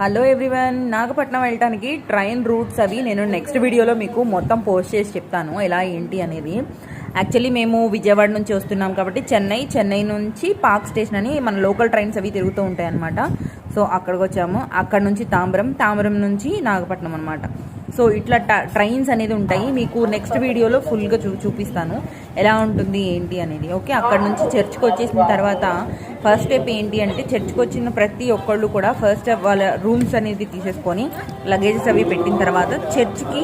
Hello everyone Nagapattinam వెళ్ళటానికి train roots అవి నేను నెక్స్ట్ వీడియోలో మీకు మొత్తం పోస్ట్ చేసి చెప్తాను ఎలా ఏంటి అనేది. యాక్చువల్లీ మేము విజయవాడ నుంచి వస్తున్నాం కాబట్టి చెన్నై చెన్నై నుంచి పార్క్ స్టేషన్ అని మన లోకల్ ట్రైన్స్ అవి తిరుగుతూ ఉంటాయి అనమాట సో అక్కడికి వచ్చాము. అక్కడ నుంచి తాంబరం తాంబరం నుంచి నాగపట్నం అనమాట సో ఇట్లా ట- ట్రైన్స్ అనేది ఉంటాయి. మీకు నెక్స్ట్ వీడియోలో ఫుల్గా చూ చూపిస్తాను. ఎలా ఉంటుంది ఏంటి అనేది ఓకే? అక్కడ నుంచి చర్చ్కి వచ్చేసిన తర్వాత ఫస్ట్ స్టెప్ ఏంటి అంటే చర్చ్కి వచ్చిన ప్రతి ఒక్కళ్ళు కూడా ఫస్ట్ వాళ్ళ రూమ్స్ అనేది తీసేసుకొని లగేజెస్ అవి పెట్టిన తర్వాత చర్చ్కి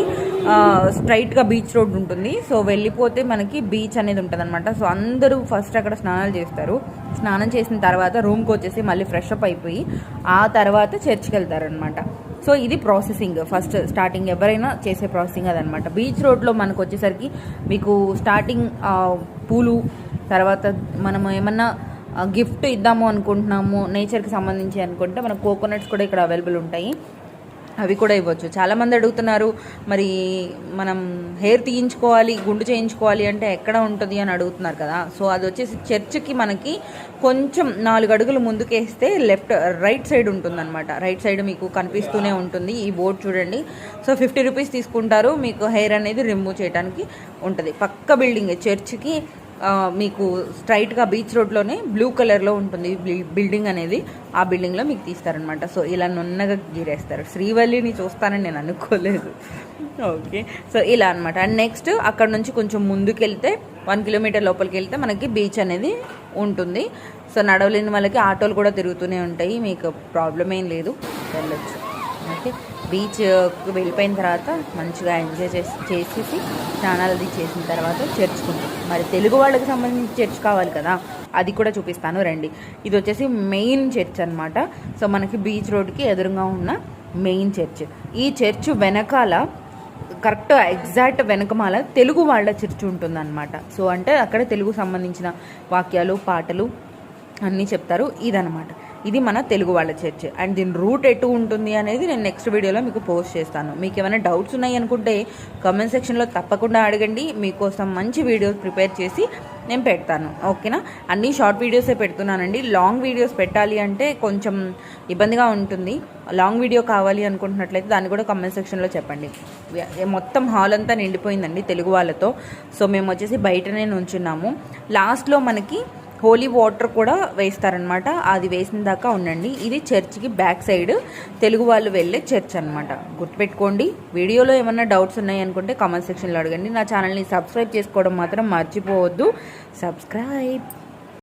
స్ట్రైట్గా బీచ్ రోడ్ ఉంటుంది. సో వెళ్ళిపోతే మనకి బీచ్ అనేది ఉంటుంది అనమాట సో అందరూ ఫస్ట్ అక్కడ స్నానాలు చేస్తారు. స్నానం చేసిన తర్వాత రూమ్కి వచ్చేసి మళ్ళీ ఫ్రెష్ అప్ అయిపోయి ఆ తర్వాత చర్చ్కి వెళ్తారనమాట సో ఇది ప్రాసెసింగ్ ఫస్ట్ స్టార్టింగ్ ఎవరైనా చేసే ప్రాసెసింగ్ అదనమాట బీచ్ రోడ్లో మనకు వచ్చేసరికి మీకు స్టార్టింగ్ పూలు తర్వాత మనం ఏమన్నా గిఫ్ట్ ఇద్దాము అనుకుంటున్నాము నేచర్కి సంబంధించి అనుకుంటే మనకు కోకోనట్స్ కూడా ఇక్కడ అవైలబుల్ ఉంటాయి. అవి కూడా ఇవ్వచ్చు. చాలామంది అడుగుతున్నారు మరి మనం హెయిర్ తీయించుకోవాలి గుండు చేయించుకోవాలి అంటే ఎక్కడ ఉంటుంది? అని అడుగుతున్నారు కదా. సో అది వచ్చేసి చర్చ్కి మనకి కొంచెం నాలుగు అడుగులు ముందుకేస్తే లెఫ్ట్ రైట్ సైడ్ ఉంటుందన్నమాట. రైట్ సైడ్ మీకు కనిపిస్తూనే ఉంటుంది ఈ బోర్డు చూడండి. సో ఫిఫ్టీ రూపీస్ తీసుకుంటారు మీకు హెయిర్ అనేది రిమూవ్ చేయడానికి ఉంటుంది. పక్క బిల్డింగ్ చర్చ్కి మీకు స్ట్రైట్గా బీచ్ రోడ్లోనే బ్లూ కలర్లో ఉంటుంది బి- బిల్డింగ్ అనేది. ఆ బిల్డింగ్లో మీకు తీస్తారనమాట సో ఇలా నున్నగా గీరేస్తారు. శ్రీవల్లిని చూస్తానని నేను అనుకోలేదు. ఓకే. సో ఇలా అనమాట అండ్ నెక్స్ట్ అక్కడ నుంచి కొంచెం ముందుకెళ్తే వన్ కిలోమీటర్ లోపలికి వెళ్తే మనకి బీచ్ అనేది ఉంటుంది. సో నడవలేని వాళ్ళకి ఆటోలు కూడా తిరుగుతూనే ఉంటాయి. మీకు ప్రాబ్లం ఏం లేదు. వెళ్ళొచ్చు. ఓకే బీచ్ వెళ్ళిపోయిన తర్వాత మంచిగా ఎంజాయ్ చేసి చేసేసి స్నానాలు అది చేసిన తర్వాత చర్చ్కుంటాం. మరి తెలుగు వాళ్ళకి సంబంధించి చర్చ్ కావాలి కదా అది కూడా చూపిస్తాను రండి. ఇది వచ్చేసి మెయిన్ చర్చ్ అనమాట సో మనకి బీచ్ రోడ్కి ఎదురుగా ఉన్న మెయిన్ చర్చ్. ఈ చర్చ్ వెనకాల కరెక్ట్ ఎగ్జాక్ట్ వెనకమాల తెలుగు వాళ్ళ చర్చ్ ఉంటుందన్నమాట. సో అంటే అక్కడ తెలుగు సంబంధించిన వాక్యాలు పాటలు అన్నీ చెప్తారు. ఇదనమాట ఇది మన తెలుగు వాళ్ళ చర్చ్. అండ్ దీని రూట్ ఎటు ఉంటుంది అనేది నేను నెక్స్ట్ వీడియోలో మీకు పోస్ట్ చేస్తాను. మీకు ఏమైనా డౌట్స్ ఉన్నాయి అనుకుంటే కామెంట్ సెక్షన్లో తప్పకుండా అడగండి. మీకోసం మంచి వీడియోస్ ప్రిపేర్ చేసి నేను పెడతాను. ఓకేనా? అన్ని షార్ట్ వీడియోసే పెడుతున్నానండి. లాంగ్ వీడియోస్ పెట్టాలి అంటే కొంచెం ఇబ్బందిగా ఉంటుంది. లాంగ్ వీడియో కావాలి అనుకుంటున్నట్లయితే దాన్ని కూడా కమెంట్ సెక్షన్లో చెప్పండి. మొత్తం హాల్ అంతా నిండిపోయిందండి తెలుగు వాళ్ళతో. సో మేము వచ్చేసి బయటనే నుంచున్నాము. లాస్ట్లో మనకి హోలీ వాటర్ కూడా వేస్తారనమాట అది వేసిన దాకా ఉండండి. ఇది చర్చ్కి బ్యాక్ సైడ్ తెలుగు వాళ్ళు వెళ్ళే చర్చ్ అనమాట గుర్తుపెట్టుకోండి. వీడియోలో ఏమన్నా డౌట్స్ ఉన్నాయి అనుకుంటే కామెంట్ సెక్షన్లో అడగండి. నా ఛానల్ని సబ్స్క్రైబ్ చేసుకోవడం మాత్రం మర్చిపోవద్దు. సబ్స్క్రైబ్.